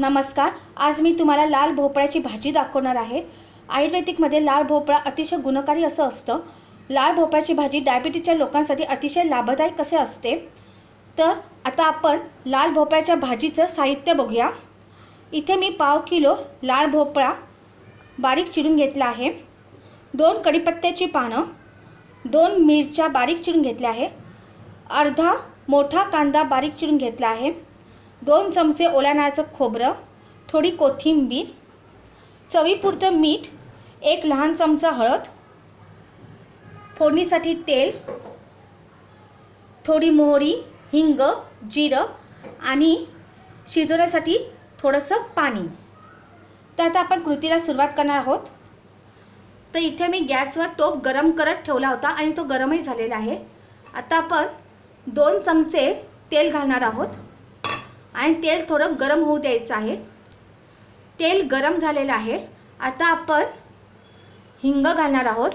नमस्कार आज मी तुम्हाला लाल भोपळ्याची भाजी दाखवणार आहे. आयुर्वेदिकमध्ये लाल भोपळा अतिशय गुणकारी असं असतं. लाल भोपळ्याची भाजी डायबिटीजच्या लोकांसाठी अतिशय लाभदायक कसे असते? तर आता आपण लाल भोपळ्याच्या भाजीचं साहित्य बघूया. इथे मी पाव किलो लाल भोपळा बारीक चिरून घेतला आहे. दोन कढीपत्त्याची पानं दोन मिरच्या बारीक चिरून घेतल्या आहे. अर्धा मोठा कांदा बारीक चिरून घेतला आहे. दोन चमचे ओल्या नाळाचं खोबरं थोडी कोथिंबीर चवीपुरतं मीठ एक लहान चमचा हळद फोडणीसाठी तेल थोडी मोहरी हिंग जिरं आणि शिजवण्यासाठी थोडंसं पाणी. तर आता आपण कृतीला सुरुवात करणार आहोत. तर इथे मी गॅसवर टोप गरम करत ठेवला होता आणि तो गरमही झालेला आहे. आता आपण दोन चमचे तेल घालणार आहोत. आणि तेल थोडं गरम होऊ द्यायचं आहे. तेल गरम झालेलं आहे. आता आपण हिंग घालणार आहोत.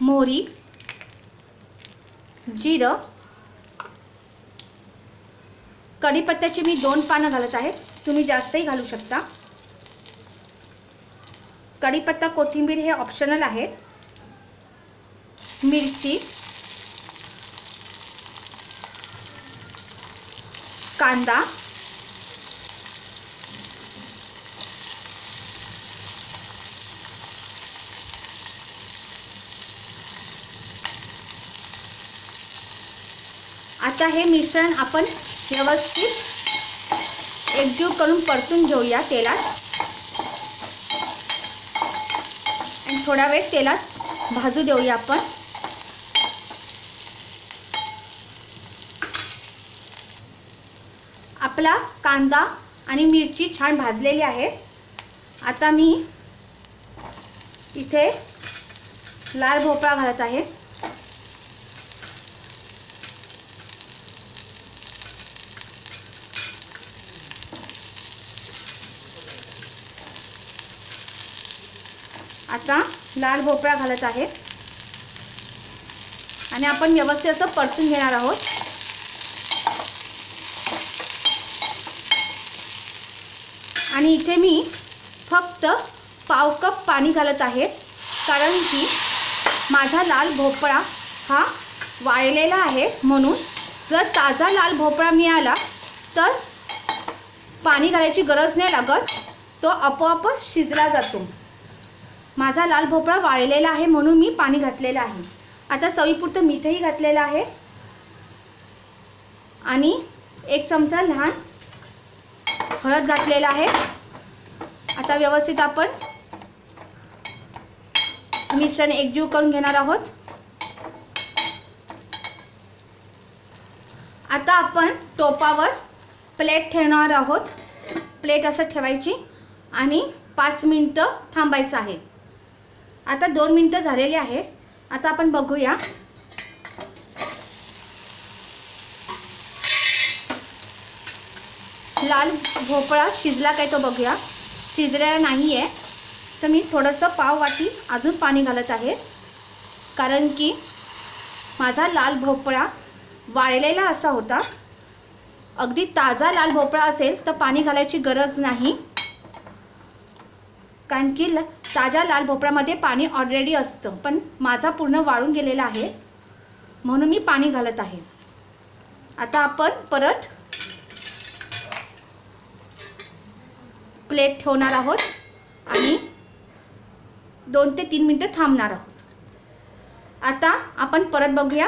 मोहरी जिरं कढीपत्त्याची मी दोन पानं घालत आहे. तुम्ही जास्तही घालू शकता. कढीपत्ता कोथिंबीर हे ऑप्शनल आहे. मिरची कांदा. आता हे मिश्रण आपण व्यवस्थित एकजीव करून परतून घेऊया तेलात. आणि थोडा वेळ तेलात भाजू देऊया आपण. आपला कांदा आणि मिरची छान भाजलेली आहे. आता मी इथे लाल भोपळा घालत आहे. आता लाल भोपळा घालत आहे. आणि आपण व्यवस्थित असं परतून घेणार आहोत. आणि इथे मी फक्त पाव कप पाणी घालत आहे कारण की माझा लाल भोपळा हा वाळलेला आहे म्हणून जर ताजा लाल भोपळा मिळाला तर पाणी घालायची गरज नाही लागत. तो आपोआपच शिजला जातो. माझा लाल भोपळा वाळलेला आहे म्हणून मी पाणी घातलेलं आहे. आता चवीपुरतं मीठही घातलेलं आहे. आणि एक चमचा लहान हळद घातलेला आहे. आता व्यवस्थित आपण मिश्रण एकजीव करून घेणार आहोत. आता आपण टोपावर प्लेट ठेवणार आहोत. प्लेट असं ठेवायची आणि पाच मिनटं थांबायचं आहे. आता दोन मिनटं झालेली आहे आता आपण बघूया. लाल भोपळा शिजला काय तो बघूया. शिजलेला नाही आहे तर मी थोडंसं पाव वाटी अजून पाणी घालत आहे. कारण की माझा लाल भोपळा वाळलेला असा होता. अगदी ताजा लाल भोपळा असेल तर पाणी घालायची गरज नाही. कारण की ल ताज्या लाल भोपळ्यामध्ये पाणी ऑलरेडी असतं. पण माझा पूर्ण वाळून गेलेला आहे. म्हणून मी पाणी घालत आहे. आता आपण परत प्लेट ठेवणार आहोत आणि दोन ते तीन मिनटं थांबणार आहोत. आता आपण परत बघूया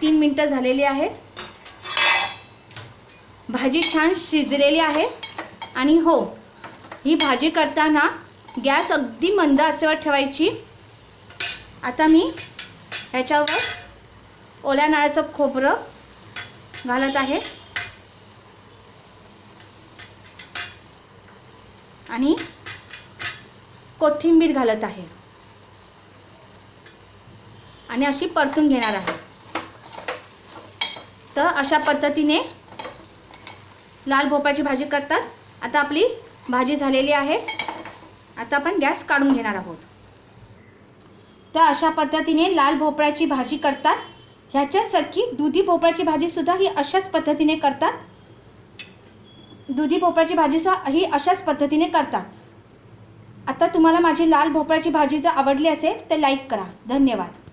तीन मिनटं झालेली आहेत. भाजी छान शिजलेली आहे आणि हो ही भाजी करताना गॅस अगदी मंद आचेवर ठेवायची. आता मी ह्याच्यावर ओल्या नाळ्याचं खोबरं घालत आहे. आणि कोथिंबीर घालत आहे. आणि अशी परतून घेणार आहे. तर अशा पद्धतीने लाल भोपळ्याची भाजी करतात. आता आपली भाजी झालेली आहे. आता आपण गॅस काढून घेणार आहोत. तर अशा पद्धतीने लाल भोपळ्याची भाजी करतात. ह्याच्यासारखी दुधी भोपळ्याची भाजीसुद्धा ही अशाच पद्धतीने करतात. दुधी भोपळ्याची भाजीसुद्धा ही अशाच पद्धतीने करतात आता तुम्हाला माझी लाल भोपळ्याची भाजी जर आवडली असेल तर लाईक करा. धन्यवाद.